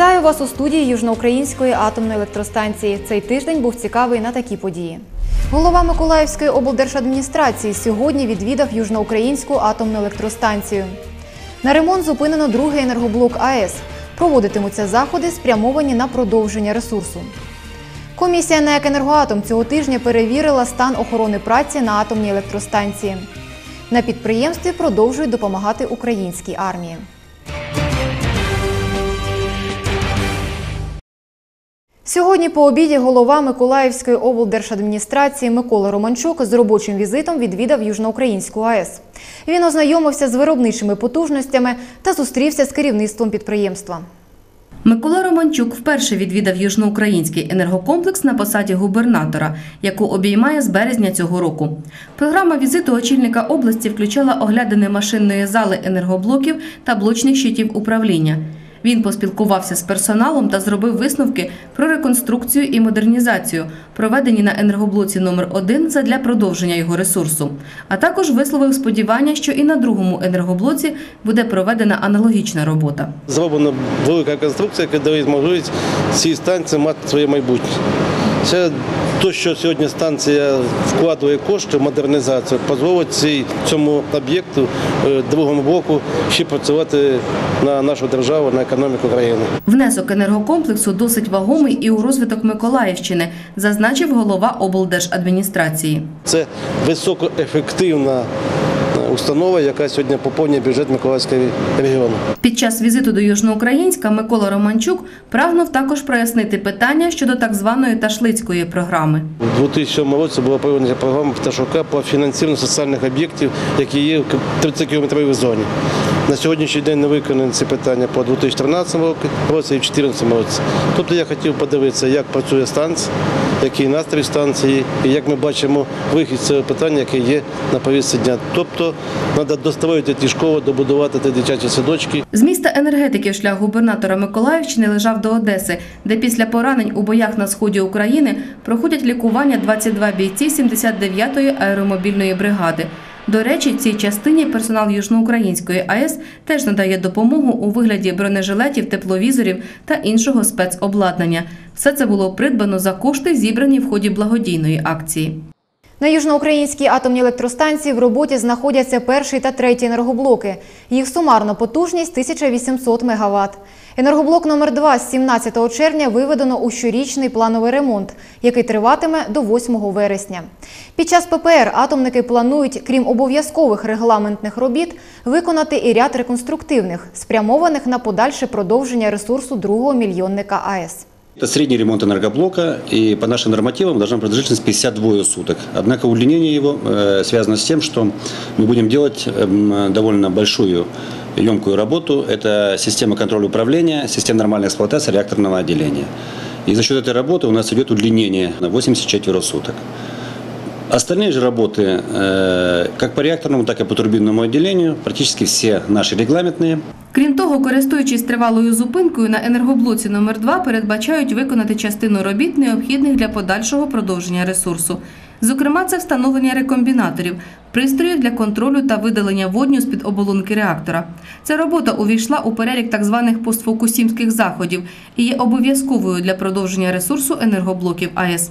Вітаю вас у студії Южноукраїнської атомної електростанції. Цей тиждень був цікавий на такі події. Голова Миколаївської облдержадміністрації сьогодні відвідав Южноукраїнську атомну електростанцію. На ремонт зупинено другий енергоблок АЕС. Проводитимуться заходи, спрямовані на продовження ресурсу. Комісія НЕК «Енергоатом» цього тижня перевірила стан охорони праці на атомній електростанції. На підприємстві продовжують допомагати українській армії. Сьогодні по обіді голова Миколаївської облдержадміністрації Микола Романчук з робочим візитом відвідав Южноукраїнську АЕС. Він ознайомився з виробничими потужностями та зустрівся з керівництвом підприємства. Микола Романчук вперше відвідав южноукраїнський енергокомплекс на посаді губернатора, яку обіймає з березня цього року. Програма візиту очільника області включала оглядини машинної зали енергоблоків та блочних щитів управління. Він поспілкувався з персоналом та зробив висновки про реконструкцію і модернізацію, проведені на енергоблоці номер 1 задля продовження його ресурсу. А також висловив сподівання, що і на другому енергоблоці буде проведена аналогічна робота. Зроблена велика конструкція, яка дає можливість цій станції мати своє майбутнє. Це те, що сьогодні станція вкладує кошти в модернізацію, дозволить цьому об'єкту, е, другому блоку, ще працювати на нашу державу, на економіку країни. Внесок енергокомплексу досить вагомий і у розвиток Миколаївщини, зазначив голова облдержадміністрації. Це високоефективна установа, яка сьогодні поповнює бюджет Миколаївського регіону. Під час візиту до Южноукраїнська Микола Романчук прагнув також прояснити питання щодо так званої ташлицької програми. У 2007 році була проведена програма Пташука по фінансуванню соціальних об'єктів, які є в 30-кілометровій зоні. На сьогоднішній день не виконані ці питання по 2013 році і 2014 році. Тобто я хотів подивитися, як працює станція, який настрій станції, і як ми бачимо вихід з цього питання, яке є на повістці дня. Тобто треба достроїти ті школи, добудувати ті дитячі садочки. З міста енергетики шлях губернатора Миколаївщини лежав до Одеси, де після поранень у боях на сході України проходять лікування 22 бійці 79-ї аеромобільної бригади. До речі, цій частині персонал Южноукраїнської АЕС теж надає допомогу у вигляді бронежилетів, тепловізорів та іншого спецобладнання. Все це було придбано за кошти, зібрані в ході благодійної акції. На южноукраїнській атомній електростанції в роботі знаходяться перший та третій енергоблоки. Їх сумарно потужність 1800 МВт. Енергоблок номер 2 з 17 червня виведено у щорічний плановий ремонт, який триватиме до 8 вересня. Під час ППР атомники планують, крім обов'язкових регламентних робіт, виконати і ряд реконструктивних, спрямованих на подальше продовження ресурсу другого мільйонника АЕС. Это средний ремонт энергоблока, и по нашим нормативам должна продолжительность 52 суток. Однако удлинение его э, связано с тем, что мы будем делать эм, довольно большую емкую работу. Это система контроля управления, система нормальной эксплуатации реакторного отделения. И за счет этой работы у нас идет удлинение на 84 суток. Остальные же работы, э, как по реакторному, так и по турбинному отделению, практически все наши регламентные. Крім того, користуючись тривалою зупинкою на енергоблоці номер 2 передбачають виконати частину робіт, необхідних для подальшого продовження ресурсу. Зокрема, це встановлення рекомбінаторів, пристроїв для контролю та видалення водню з-під оболонки реактора. Ця робота увійшла у перелік так званих постфокусімських заходів і є обов'язковою для продовження ресурсу енергоблоків АЕС.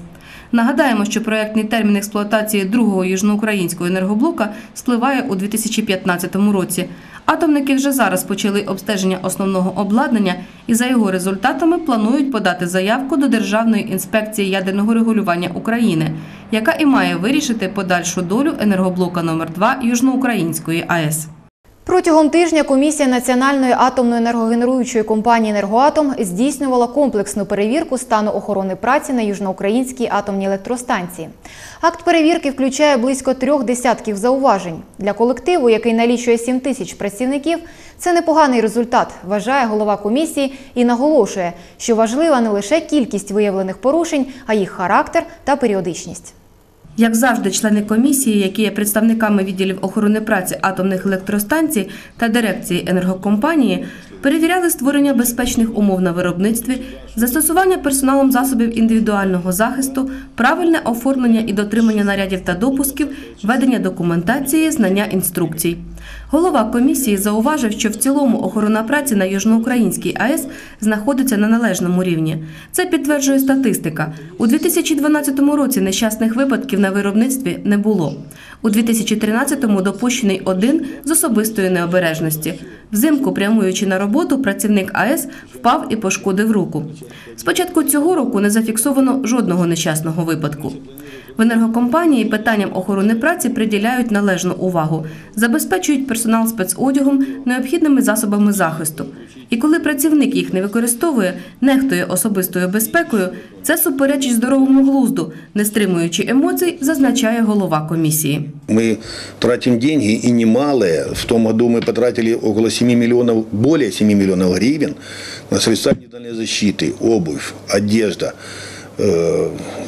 Нагадаємо, що проектний термін експлуатації другого южноукраїнського енергоблока спливає у 2015 році. Атомники вже зараз почали обстеження основного обладнання і за його результатами планують подати заявку до Державної інспекції ядерного регулювання України, яка і має вирішити подальшу долю енергоблока номер 2 Южноукраїнської АЕС. Протягом тижня комісія Національної атомної енергогенеруючої компанії «Енергоатом» здійснювала комплексну перевірку стану охорони праці на Южноукраїнській атомній електростанції. Акт перевірки включає близько трьох десятків зауважень. Для колективу, який налічує 7 тисяч працівників, це непоганий результат, вважає голова комісії і наголошує, що важлива не лише кількість виявлених порушень, а їх характер та періодичність. Як завжди, члени комісії, які є представниками відділів охорони праці атомних електростанцій та дирекції енергокомпанії, перевіряли створення безпечних умов на виробництві, застосування персоналом засобів індивідуального захисту, правильне оформлення і дотримання нарядів та допусків, ведення документації, знання інструкцій. Голова комісії зауважив, що в цілому охорона праці на Южноукраїнській АЕС знаходиться на належному рівні. Це підтверджує статистика. У 2012 році нещасних випадків на виробництві не було. У 2013-му допущений один з особистої необережності. Взимку, прямуючи на роботу, працівник АЕС впав і пошкодив руку. Спочатку цього року не зафіксовано жодного нещасного випадку. В енергокомпанії питанням охорони праці приділяють належну увагу, забезпечують персонал спецодягом, необхідними засобами захисту. І коли працівник їх не використовує, нехтує особистою безпекою, це суперечить здоровому глузду, не стримуючи емоцій, зазначає голова комісії. Мы тратим деньги и немалые. В том году мы потратили около 7 миллионов, более 7 миллионов гривен на средства индивидуальной защиты, обувь, одежда, э,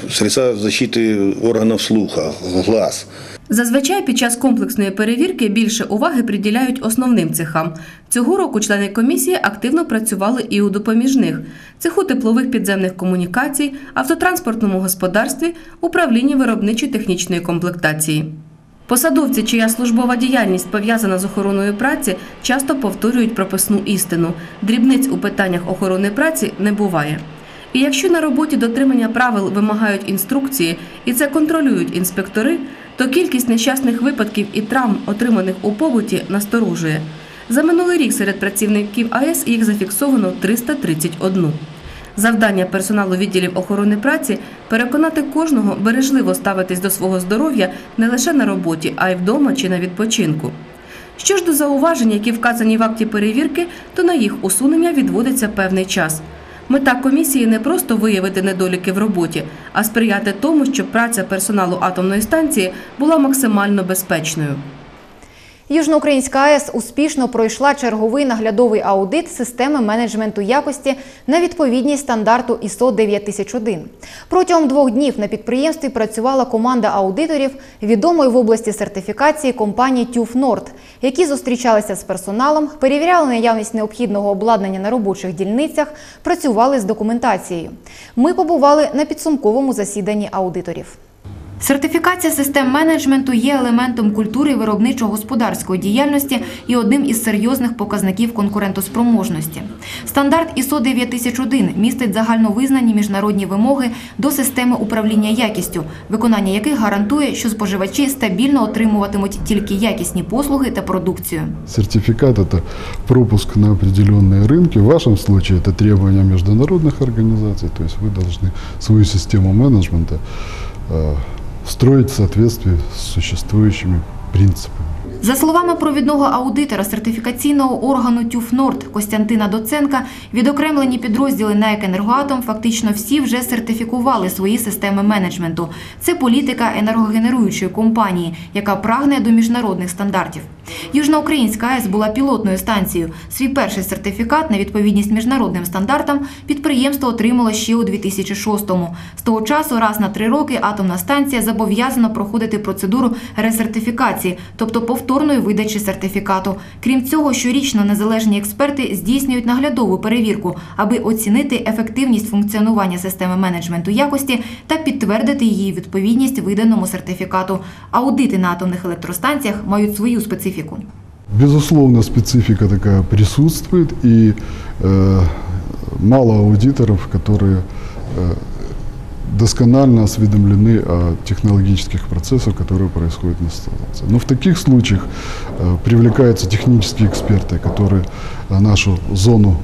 средства защиты органов слуха, глаз. Зазвичай під час комплексної перевірки більше уваги приділяють основним цехам. Цього року члени комісії активно працювали і у допоміжних цеху теплових підземних комунікацій, автотранспортному господарстві, управлінні виробничо-технічної комплектації. Посадовці, чия службова діяльність пов'язана з охороною праці, часто повторюють прописну істину. Дрібниць у питаннях охорони праці не буває. І якщо на роботі дотримання правил вимагають інструкції і це контролюють інспектори, то кількість нещасних випадків і травм, отриманих у побуті, насторожує. За минулий рік серед працівників АЕС їх зафіксовано 331. Завдання персоналу відділів охорони праці переконати кожного бережливо ставитись до свого здоров'я не лише на роботі, а й вдома чи на відпочинку. Що ж до зауважень, які вказані в акті перевірки, то на їх усунення відводиться певний час. Мета комісії не просто виявити недоліки в роботі, а сприяти тому, щоб праця персоналу атомної станції була максимально безпечною. Южноукраїнська АЕС успішно пройшла черговий наглядовий аудит системи менеджменту якості на відповідність стандарту ISO 9001. Протягом двох днів на підприємстві працювала команда аудиторів відомої в області сертифікації компанії Nord, які зустрічалися з персоналом, перевіряли наявність необхідного обладнання на робочих дільницях, працювали з документацією. Ми побували на підсумковому засіданні аудиторів. Сертифікація систем менеджменту є елементом культури виробничо-господарської діяльності і одним із серйозних показників конкурентоспроможності. Стандарт ISO 9001 містить загальновизнані міжнародні вимоги до системи управління якістю, виконання яких гарантує, що споживачі стабільно отримуватимуть тільки якісні послуги та продукцію. Сертификат – это пропуск на определенные рынки. В вашем случае это требования международных организаций. То есть вы должны свою систему менеджмента э, строить в соответствии с существующими принципами. За словами провідного аудитора сертифікаційного органу «Тюфнорд» Костянтина Доценка, відокремлені підрозділи НАЕК «Енергоатом» фактично всі вже сертифікували свої системи менеджменту. Це політика енергогенеруючої компанії, яка прагне до міжнародних стандартів. Южноукраїнська АЕС була пілотною станцією. Свій перший сертифікат на відповідність міжнародним стандартам підприємство отримало ще у 2006-му. З того часу раз на три роки атомна станція зобов'язана проходити процедуру ресертифікації, тобто повторної видачі сертифікату. Крім цього, щорічно незалежні експерти здійснюють наглядову перевірку, аби оцінити ефективність функціонування системи менеджменту якості та підтвердити її відповідність виданому сертифікату. Аудити на атомних електростанціях мають свою специфіку. Безусловно, специфика такая присутствует, и э, мало аудиторов, которые э, досконально осведомлены о технологических процессах, которые происходят на станции. Но в таких случаях э, привлекаются технические эксперты, которые нашу зону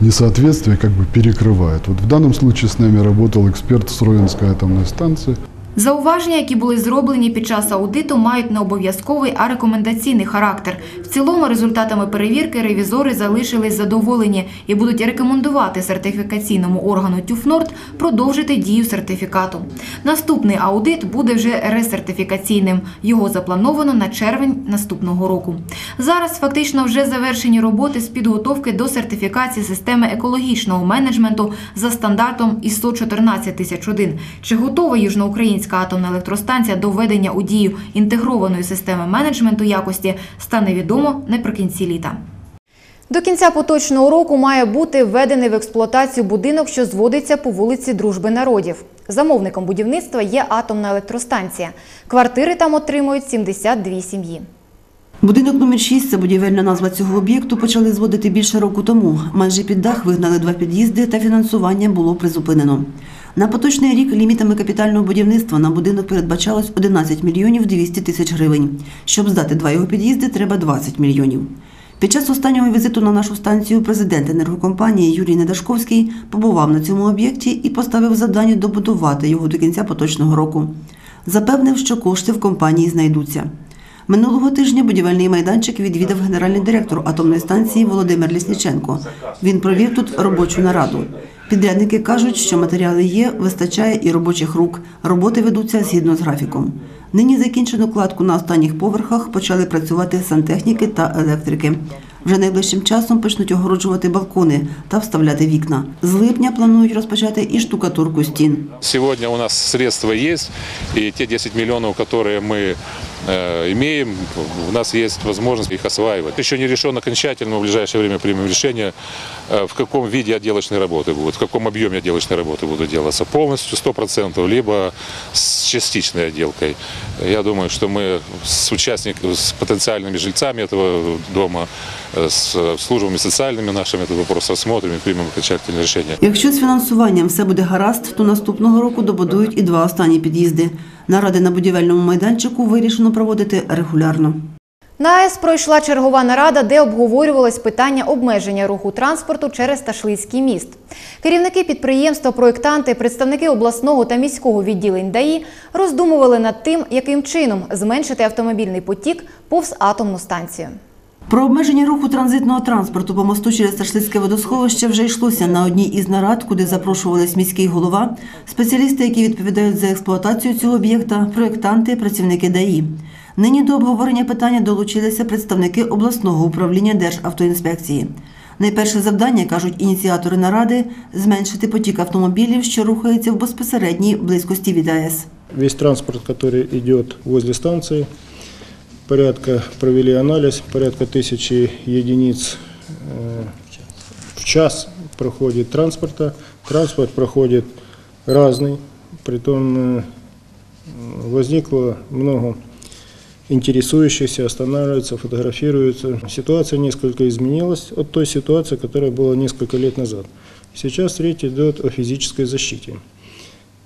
несоответствия как бы перекрывают. Вот в данном случае с нами работал эксперт с Ровенской атомной станции. Зауваження, які були зроблені під час аудиту, мають не обов'язковий, а рекомендаційний характер. В цілому, результатами перевірки ревізори залишились задоволені і будуть рекомендувати сертифікаційному органу ТЮФНОРД продовжити дію сертифікату. Наступний аудит буде вже ресертифікаційним. Його заплановано на червень наступного року. Зараз фактично вже завершені роботи з підготовки до сертифікації системи екологічного менеджменту за стандартом ISO 14001. Чи готова Южноукраїнська атомна електростанція до введення у дію інтегрованої системи менеджменту якості, стане відомо наприкінці літа. До кінця поточного року має бути введений в експлуатацію будинок, що зводиться по вулиці Дружби народів. Замовником будівництва є атомна електростанція. Квартири там отримують 72 сім'ї. Будинок номер 6 – це будівельна назва цього об'єкту, почали зводити більше року тому. Майже під дах вигнали два під'їзди та фінансування було призупинено. На поточний рік лімітами капітального будівництва на будинок передбачалось 11 мільйонів 200 тисяч гривень. Щоб здати два його під'їзди, треба 20 мільйонів. Під час останнього візиту на нашу станцію президент енергокомпанії Юрій Недашковський побував на цьому об'єкті і поставив завдання добудувати його до кінця поточного року. Запевнив, що кошти в компанії знайдуться. Минулого тижня будівельний майданчик відвідав генеральний директор атомної станції Володимир Лісніченко. Він провів тут робочу нараду. Підрядники кажуть, що матеріали є, вистачає і робочих рук. Роботи ведуться згідно з графіком. Нині закінчено кладку на останніх поверхах, почали працювати сантехніки та електрики. Вже найближчим часом почнуть огороджувати балкони та вставляти вікна. З липня планують розпочати і штукатурку стін. Сегодня у нас средства есть, и те 10 миллионов, которые мы э, имеем, у нас есть возможность их осваивать. Еще не решен окончательно, в ближайшее время примем решение, э, в каком виде отделочные работы будут, в каком объеме отделочные работы будут делаться. Полностью 100%, либо с частичной отделкой. Я думаю, что мы с участниками, с потенциальными жильцами этого дома, э, с службами социальными нашими этот вопрос рассмотрим и примем окончательное решение. Якщо з фінансуванням все буде гаразд, то наступного року добудують і два останні під'їзди. Наради на будівельному майданчику вирішено проводити регулярно. На АЕС пройшла чергова нарада, де обговорювалось питання обмеження руху транспорту через Ташлицький міст. Керівники підприємства, проєктанти, представники обласного та міського відділень ДАІ роздумували над тим, яким чином зменшити автомобільний потік повз атомну станцію. Про обмеження руху транзитного транспорту по мосту через Ташлицьке водосховище вже йшлося на одній із нарад, куди запрошувались міський голова, спеціалісти, які відповідають за експлуатацію цього об'єкта, проєктанти, працівники ДАІ. Нині до обговорення питання долучилися представники обласного управління Державтоінспекції. Найперше завдання, кажуть ініціатори наради, зменшити потік автомобілів, що рухаються в безпосередній близькості від АЕС. Весь транспорт, который идет возле станции, порядка провели анализ, порядка тысячи единиц э, в час проходит транспорта. Транспорт проходит разный, притом э, возникло много интересующихся, останавливаются, фотографируются. Ситуация несколько изменилась от той ситуации, которая была несколько лет назад. Сейчас речь идет о физической защите.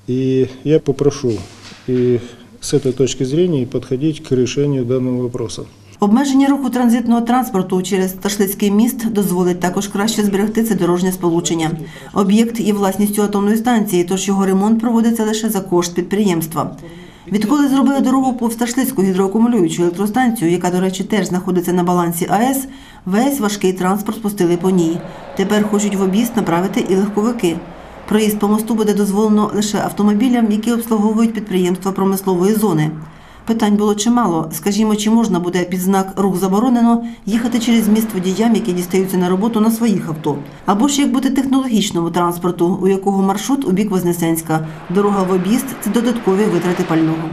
И я попрошу и с этой точки зрения подходить к решению данного вопроса. Обмеження руху транзитного транспорту через Ташлицький міст дозволить також краще зберегти це дорожнє сполучення. Об'єкт є власністю атомної станції, тож його ремонт проводиться лише за кошт підприємства. Відколи зробили дорогу повз Ташлицьку гідроакумулюючу електростанцію, яка, до речі, теж знаходиться на балансі АЕС, весь важкий транспорт спустили по ній. Тепер хочуть в об'їзд направити і легковики. Проїзд по мосту буде дозволено лише автомобілям, які обслуговують підприємства промислової зони. Питань було чимало. Скажімо, чи можна буде під знак рух заборонено їхати через міст водіям, які дістаються на роботу на своїх авто, або ж як бути технологічному транспорту, у якого маршрут у бік Вознесенська, дорога в об'їзд це додаткові витрати пального.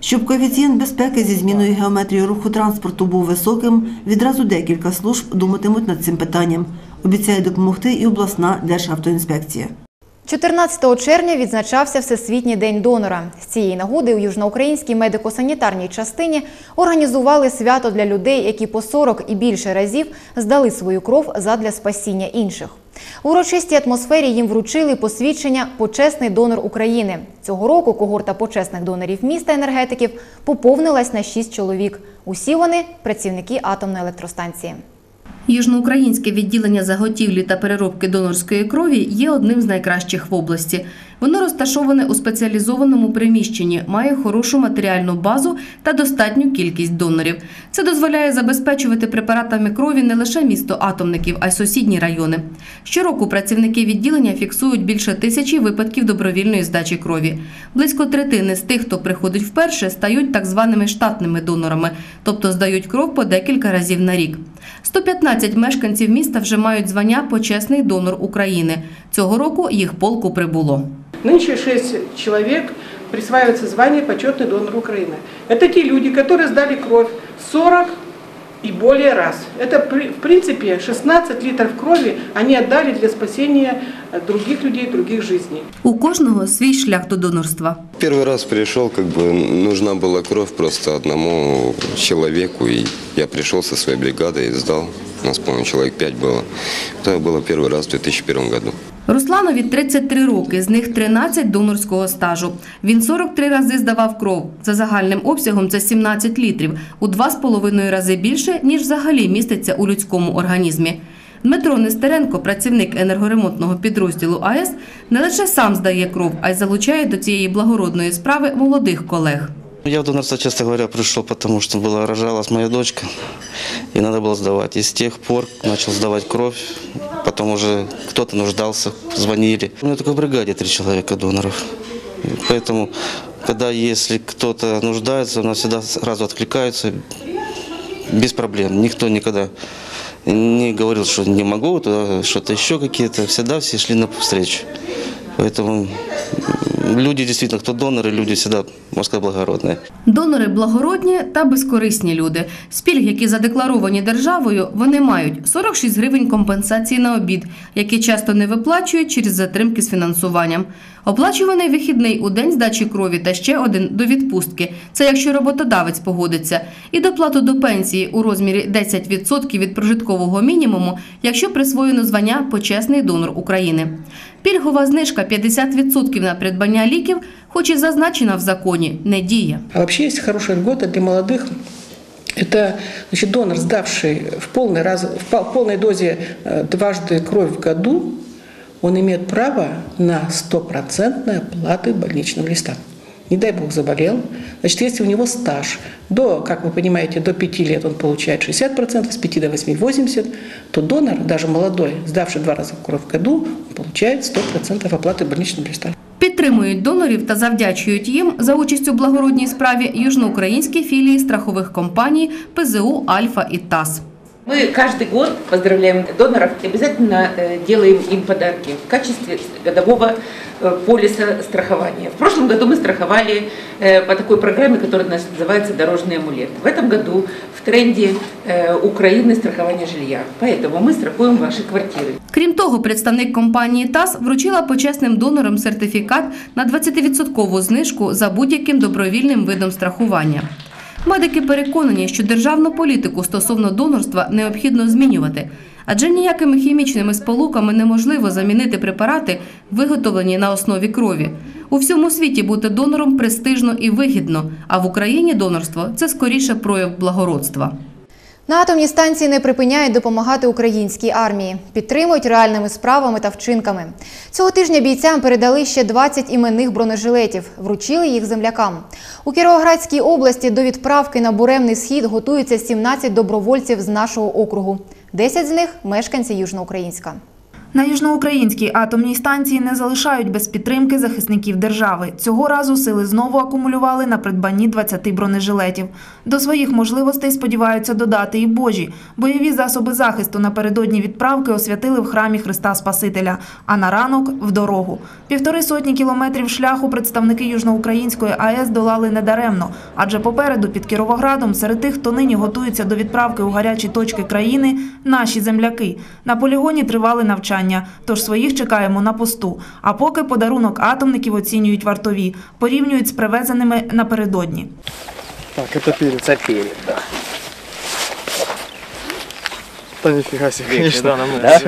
Щоб коефіцієнт безпеки зі зміною геометрії руху транспорту був високим, відразу декілька служб думатимуть над цим питанням. Обіцяє допомогти і обласна державтоінспекція. 14 червня відзначався Всесвітній день донора. З цієї нагоди у южноукраїнській медико-санітарній частині організували свято для людей, які по 40 і більше разів здали свою кров задля спасіння інших. У урочистій атмосфері їм вручили посвідчення Почесний донор України. Цього року когорта почесних донорів міста енергетиків поповнилась на 6 чоловік. Усі вони працівники атомної електростанції. Южноукраїнське відділення заготівлі та переробки донорської крові є одним з найкращих в області. Воно розташоване у спеціалізованому приміщенні, має хорошу матеріальну базу та достатню кількість донорів. Це дозволяє забезпечувати препаратами крові не лише місто атомників, а й сусідні райони. Щороку працівники відділення фіксують більше тисячі випадків добровільної здачі крові. Близько третини з тих, хто приходить вперше, стають так званими штатними донорами, тобто здають кров по декілька разів на рік. 115 мешканців міста вже мають звання почесний донор України. Цього року їх полку прибуло. Нынче 6 человек присваивается звание «Почетный донор Украины». Это те люди, которые сдали кровь 40 и более раз. Это, в принципе, 16 литров крови они отдали для спасения других людей, других жизней. У кожного свій шлях до донорства. Первый раз пришел, как бы нужна была кровь просто одному человеку, и я пришел со своей бригадой и сдал. У нас, по-моему, человек пять было. Это было первый раз в 2001 году. Русланові 33 роки, з них 13 донорського стажу. Він 43 рази здавав кров. За загальним обсягом це 17 літрів, у 2,5 рази більше, ніж взагалі міститься у людському організмі. Дмитро Нестеренко, працівник енергоремонтного підрозділу АЕС, не лише сам здає кров, а й залучає до цієї благородної справи молодих колег. Я в донорство, честно говоря, пришел, потому что была рожалась моя дочка, и надо было сдавать. И с тех пор начал сдавать кровь, потом уже кто-то нуждался, звонили. У меня только в бригаде три человека доноров. И поэтому, когда если кто-то нуждается, у нас всегда сразу откликаются без проблем. Никто никогда не говорил, что не могу, то что-то еще какие-то. Всегда все шли на встречу. Поэтому люди действительно, кто доноры, люди всегда, можно сказать, благородные. Донори благородні та безкорисні люди. З пільг, які задекларовані державою, вони мають 46 гривень компенсації на обід, які часто не виплачують через затримки з фінансуванням. Оплачуваний вихідний у день здачі крові та ще один до відпустки. Це якщо роботодавець погодиться. І доплату до пенсії у розмірі 10% від прожиткового мінімуму, якщо присвоєно звання почесний донор України. Пільгова знижка 50% на придбання ліків, хоч і зазначена в законі, не діє. А вообще есть хорошая льгота для молодых. Это значит, донор, сдавший в полной, раз, в пол- полной дозе э, дважды кровь в году, он имеет право на стопроцентной оплаты больничного листа. Не дай бог заболел. Значит, если у него стаж до, как вы понимаете, до 5 лет он получает 60%, с 5 до 8 – 80%, то донор, даже молодой, сдавший два раза кровь в году, получает 100% оплаты больничного листа. Підтримують донорів та завдячують їм за участь у благородній справі южноукраїнські філії страхових компаній ПЗУ Альфа і ТАС. Мы каждый год поздравляем доноров и обязательно э, делаем им подарки в качестве годового э, полиса страхования. В прошлом году мы страховали э, по такой программе, которая называется «Дорожный амулет». В этом году в тренде э, Украины страхование жилья. Поэтому мы страхуем ваши квартиры. Крім того, представник компанії ТАС вручила почесним донорам сертифікат на 20% знижку за будь-яким добровільним видом страхування. Медики переконані, що державну політику стосовно донорства необхідно змінювати, адже ніякими хімічними сполуками неможливо замінити препарати, виготовлені на основі крові. У всьому світі бути донором престижно і вигідно, а в Україні донорство це скоріше прояв благородства. На атомній станції не припиняють допомагати українській армії, підтримують реальними справами та вчинками. Цього тижня бійцям передали ще 20 іменних бронежилетів, вручили їх землякам. У Кіровоградській області до відправки на буремний схід готуються 17 добровольців з нашого округу. 10 з них мешканці Южноукраїнська. На южноукраїнській атомній станції не залишають без підтримки захисників держави. Цього разу сили знову акумулювали на придбанні 20 бронежилетів. До своїх можливостей сподіваються додати і божі. Бойові засоби захисту напередодні відправки освятили в храмі Христа Спасителя, а на ранок в дорогу. Півтори сотні кілометрів шляху представники Южноукраїнської АЕС долали недаремно, адже попереду під Кіровоградом серед тих, хто нині готується до відправки у гарячі точки країни, наші земляки. На полігоні тривали навчання, тож своїх чекаємо на посту. А поки подарунок атомників оцінюють вартові, порівнюють з привезеними напередодні. Так, это перец. Это перец, да. Да нифига себе, конечно. Да, намного. Да?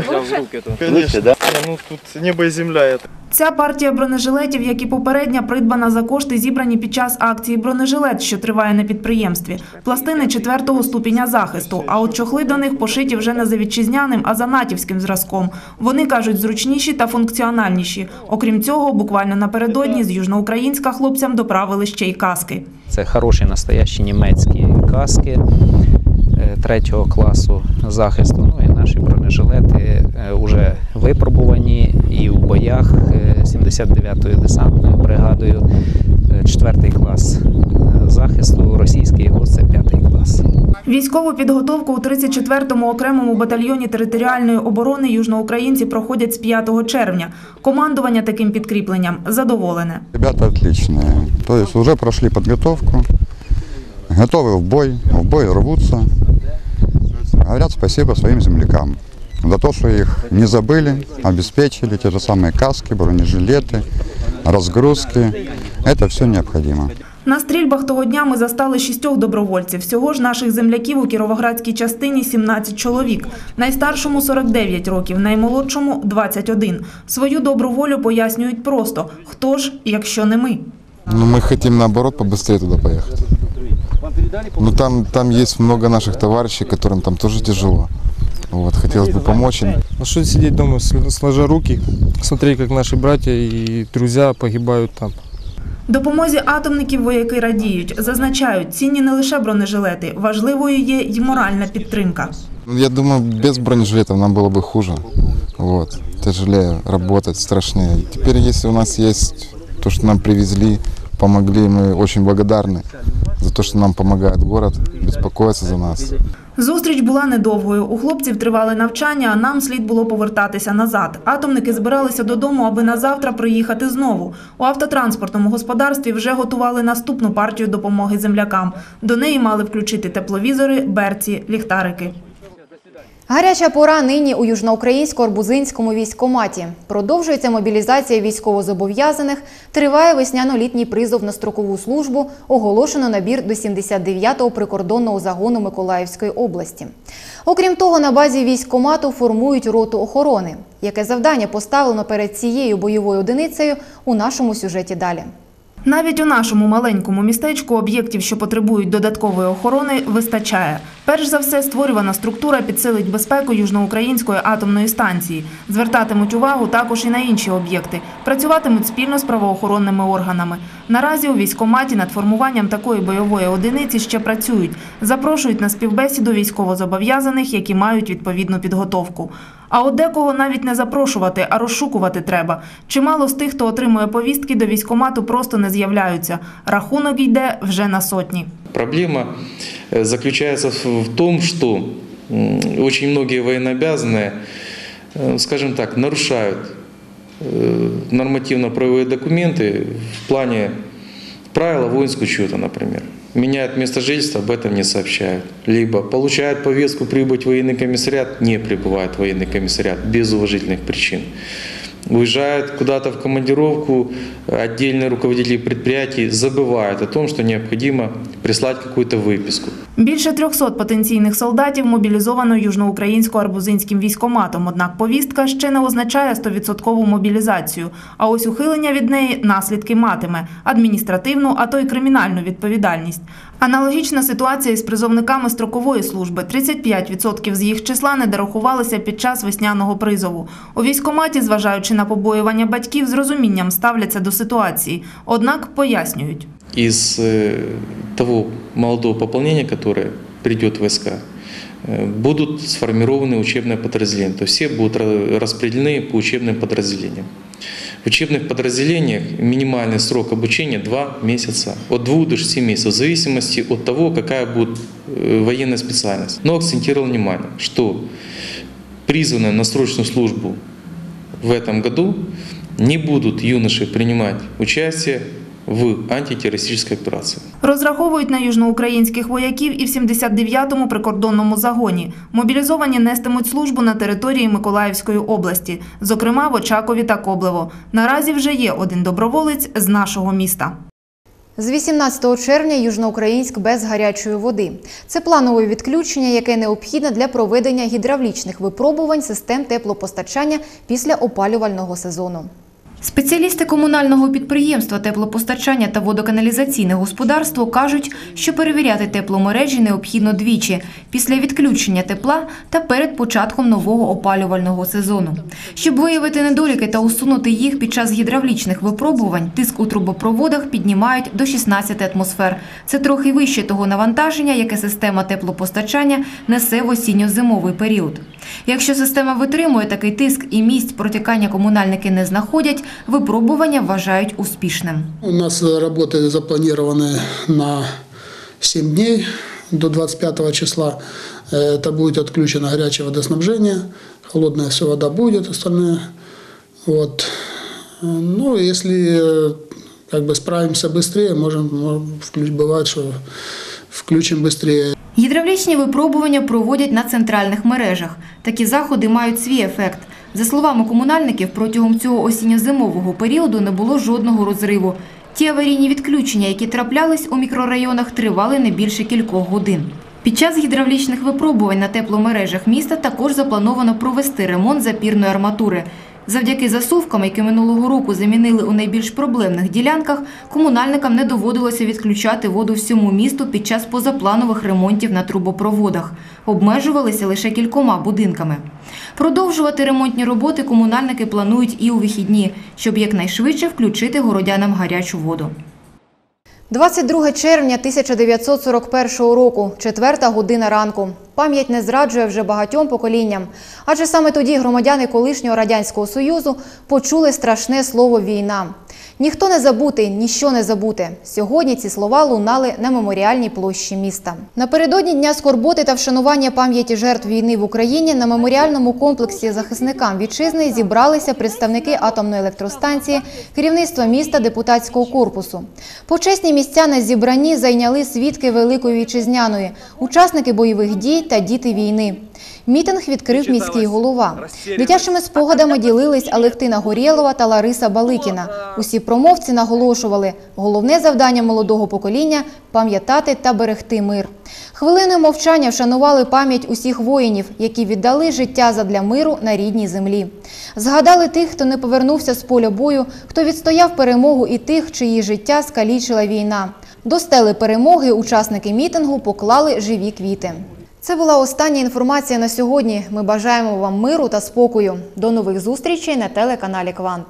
Конечно. да? Ну, тут небо и земля это. Ця партія бронежилетів, як і попередня, придбана за кошти, зібрані під час акції бронежилет, що триває на підприємстві. Пластини четвертого ступеня захисту. А от чохли до них пошиті вже не за вітчизняним, а за натівським зразком. Вони кажуть зручніші та функціональніші. Окрім цього, буквально напередодні з Южноукраїнська хлопцям доправили ще й каски. Це хороші настоящі німецькі каски третього класу захисту. Ну і наші бронежилети вже випробувані і в боях е, 79-ю десантною бригадою, е, четвертий клас е, захисту. Російський його це п'ятий клас. Військову підготовку у 34-му окремому батальйоні територіальної оборони южноукраїнці проходять з 5 червня. Командування таким підкріпленням задоволене. Ребята отличные. То есть уже прошли подготовку, готовы в бой, в бой рвутся. Говорят спасибо своим землякам. За то, что их не забыли, обеспечили те же самые каски, бронежилеты, разгрузки. Это все необходимо. На стрільбах того дня ми застали шістьох добровольців. Всього ж наших земляків у Кіровоградській частині 17 чоловік. Найстаршому 49 років, наймолодшому 21. Свою добру волю пояснюють просто – хто ж, якщо не ми? Ну, мы хотим наоборот побыстрее туда поехать. Ну там, там есть много наших товарищей, которым там тоже тяжело. Вот, хотелось бы помочь им. А что сидеть дома, сл- сложа руки, смотреть, как наши братья и друзья погибают там. Допомозі атомників вояки радіють. Зазначають, цінні не лише бронежилети, важливою є й моральна підтримка. Ну, Я думаю, без бронежилетов нам было бы хуже. Вот, тяжелее работать, страшнее. Теперь, если у нас есть то, что нам привезли, помогли, мы очень благодарны За те, що нам допомагає город, безпокоїться за нас. Зустріч була недовгою. У хлопців тривали навчання, а нам слід було повертатися назад. Атомники збиралися додому, аби на завтра приїхати знову. У автотранспортному господарстві вже готували наступну партію допомоги землякам. До неї мали включити тепловізори, берці, ліхтарики. Гаряча пора нині у южноукраїнсько-арбузинському військкоматі. Продовжується мобілізація військовозобов'язаних, триває весняно-літній призов на строкову службу, оголошено набір до 79-го прикордонного загону Миколаївської області. Окрім того, на базі військкомату формують роту охорони. Яке завдання поставлено перед цією бойовою одиницею у нашому сюжеті далі. Навіть у нашому маленькому містечку об'єктів, що потребують додаткової охорони, вистачає. Перш за все, створювана структура підсилить безпеку Южноукраїнської атомної станції. Звертатимуть увагу також і на інші об'єкти. Працюватимуть спільно з правоохоронними органами. Наразі у військкоматі над формуванням такої бойової одиниці ще працюють. Запрошують на співбесіду військовозобов'язаних, які мають відповідну підготовку. А от декого навіть не запрошувати, а розшукувати треба. Чимало з тих, хто отримує повістки до військкомату, просто не з'являються. Рахунок йде вже на сотні. Проблема э, заключается в в том, что м, очень многие военнообязанные, э, скажем так, нарушают э, нормативно-правовые документы в плане правила воинского учета, например. Меняют место жительства, об этом не сообщают. Либо получают повестку прибыть в военный комиссариат, не прибывает в военный комиссариат без уважительных причин. Уезжают куда-то в командировку, отдельные руководители предприятий забывают о том, что необходимо прислать какую-то выписку. Більше 300 потенційних солдатів мобілізовано южноукраїнсько-арбузинським військоматом. Однак повістка ще не означає 100% мобілізацію. А ось ухилення від неї наслідки матиме адміністративну, а то й кримінальну відповідальність. Аналогічна ситуація із призовниками строкової служби. 35% з їх числа не дорахувалися під час весняного призову. У військкоматі, зважаючи на побоювання батьків, з розумінням ставляться до ситуації. Однак пояснюють. из э, того молодого поповнення, которое прийде в войска, э, будут сформированы учебные подразделения. То есть все будут ра- распределены по учебным подразделениям. В учебных подразделениях минимальный срок обучения 2 месяца, от 2 до 6 месяцев, в зависимости от того, какая будет э, военная специальность. Но акцентировал внимание, что призванные на срочную службу в этом году не будут юноши принимать участие в антитеррористической операции. Розраховують на южноукраїнських вояків і в 79-му прикордонному загоні. Мобілізовані нестимуть службу на території Миколаївської області, зокрема в Очакові та Коблево. Наразі вже є один доброволець з нашого міста. З 18 червня Южноукраїнськ без гарячої води. Це планове відключення, яке необхідне для проведення гідравлічних випробувань систем теплопостачання після опалювального сезону. Спеціалісти комунального підприємства теплопостачання та водоканалізаційне господарство кажуть, що перевіряти тепломережі необхідно двічі після відключення тепла та перед початком нового опалювального сезону. Щоб виявити недоліки та усунути їх під час гідравлічних випробувань, тиск у трубопроводах піднімають до 16 атмосфер. Це трохи вище того навантаження, яке система теплопостачання несе в осінньо-зимовий період. Якщо система витримує такий тиск і місць протікання комунальники не знаходять, випробування вважають успішним. У нас работы запланированы на 7 дней до 25 числа. Это будет отключено горячее водоснабжение, холодная все вода будет, остальное. Вот. Ну, если э, как бы справимся быстрее, можем, мо- включ- бывает, что включим быстрее. Гідравлічні випробування проводять на центральних мережах. Такі заходи мають свій ефект. За словами комунальників, протягом цього осінньо-зимового періоду не було жодного розриву. Ті аварійні відключення, які траплялись у мікрорайонах, тривали не більше кількох годин. Під час гідравлічних випробувань на тепломережах міста також заплановано провести ремонт запірної арматури. Завдяки засувкам, які минулого року замінили у найбільш проблемних ділянках, комунальникам не доводилося відключати воду всьому місту під час позапланових ремонтів на трубопроводах. Обмежувалися лише кількома будинками. Продовжувати ремонтні роботи комунальники планують і у вихідні, щоб якнайшвидше включити городянам гарячу воду. 22 червня 1941 року, четверта година ранку. Пам'ять не зраджує вже багатьом поколінням. Адже саме тоді громадяни колишнього Радянського Союзу почули страшне слово «війна». Ніхто не забутий, ніщо не забуте. Сьогодні ці слова лунали на меморіальній площі міста. Напередодні Дня скорботи та вшанування пам'яті жертв війни в Україні на меморіальному комплексі захисникам вітчизни зібралися представники атомної електростанції, керівництва міста, депутатського корпусу. Почесні місця на зібранні зайняли свідки Великої Вітчизняної, учасники бойових дій та діти війни. Мітинг відкрив міський голова. Дитячими спогадами ділились Алехтина Горєлова та Лариса Баликіна. Усі промовці наголошували, головне завдання молодого покоління – пам'ятати та берегти мир. Хвилиною мовчання вшанували пам'ять усіх воїнів, які віддали життя задля миру на рідній землі. Згадали тих, хто не повернувся з поля бою, хто відстояв перемогу і тих, чиї життя скалічила війна. До стели перемоги учасники мітингу поклали живі квіти. Це була остання інформація на сьогодні. Ми бажаємо вам миру та спокою. До нових зустрічей на телеканалі Квант.